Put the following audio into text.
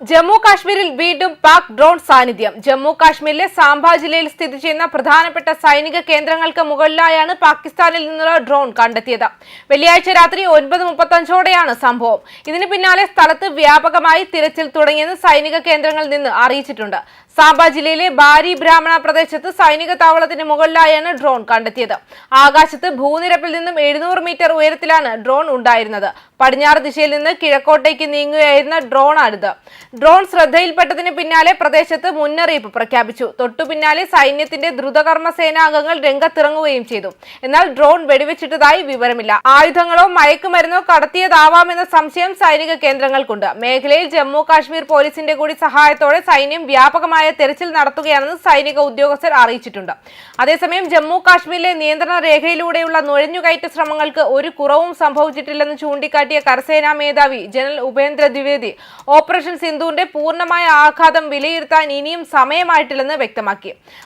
ജമ്മു കാശ്മീരിൽ വീണ്ടും പാക് ഡ്രോൺ സാന്നിധ്യം. ജമ്മു കാശ്മീരിലെ സാംബ ജില്ലയിൽ സ്ഥിതി ചെയ്യുന്ന പ്രധാനപ്പെട്ട സൈനിക കേന്ദ്രങ്ങൾക്ക് മുകളിലായാണ് പാകിസ്ഥാനിൽ നിന്നുള്ള ഡ്രോൺ കണ്ടെത്തിയത്. വെള്ളിയാഴ്ച രാത്രി ഒൻപത് മുപ്പത്തഞ്ചോടെയാണ് സംഭവം. ഇതിന് പിന്നാലെ സ്ഥലത്ത് വ്യാപകമായി തിരച്ചിൽ തുടങ്ങിയെന്ന് സൈനിക കേന്ദ്രങ്ങളിൽ നിന്ന് അറിയിച്ചിട്ടുണ്ട്. സാംബ ജില്ലയിലെ ബാരി ബ്രാഹ്മണ പ്രദേശത്ത് സൈനിക താവളത്തിന് മുകളിലായാണ് ഡ്രോൺ കണ്ടെത്തിയത്. ആകാശത്ത് ഭൂനിരപ്പിൽ നിന്നും എഴുന്നൂറ് മീറ്റർ ഉയരത്തിലാണ് ഡ്രോൺ ഉണ്ടായിരുന്നത്. പടിഞ്ഞാറ് ദിശയിൽ നിന്ന് കിഴക്കോട്ടേക്ക് നീങ്ങുകയായിരുന്ന ഡ്രോണാണിത്. ഡ്രോൺ ശ്രദ്ധയിൽപ്പെട്ടതിന് പിന്നാലെ പ്രദേശത്ത് മുന്നറിയിപ്പ് പ്രഖ്യാപിച്ചു. തൊട്ടു പിന്നാലെ സൈന്യത്തിന്റെ ദ്രുതകർമ്മ സേനാംഗങ്ങൾ രംഗത്തിറങ്ങുകയും ചെയ്തു. എന്നാൽ ഡ്രോൺ വെടിവെച്ചിട്ടതായി വിവരമില്ല. ആയുധങ്ങളോ മയക്കുമരുന്നോ കടത്തിയതാവാമെന്ന സംശയം സൈനിക കേന്ദ്രങ്ങൾക്കുണ്ട്. മേഖലയിൽ ജമ്മു കാശ്മീർ പോലീസിന്റെ കൂടി സഹായത്തോടെ സൈന്യം വ്യാപകമായ തെരച്ചിൽ നടത്തുകയാണെന്ന് സൈനിക ഉദ്യോഗസ്ഥർ അറിയിച്ചിട്ടുണ്ട്. അതേസമയം ജമ്മു കാശ്മീരിലെ നിയന്ത്രണ രേഖയിലൂടെയുള്ള നുഴഞ്ഞുകയറ്റ ശ്രമങ്ങൾക്ക് ഒരു കുറവും സംഭവിച്ചിട്ടില്ലെന്ന് ചൂണ്ടിക്കാട്ടിയ കരസേനാ മേധാവി ജനറൽ ഉപേന്ദ്ര ദ്വിവേദി ഓപ്പറേഷൻ സിന്ധുവിന്റെ പൂർണമായ ആഘാതം വിലയിരുത്താൻ ഇനിയും സമയമായിട്ടില്ലെന്ന് വ്യക്തമാക്കി.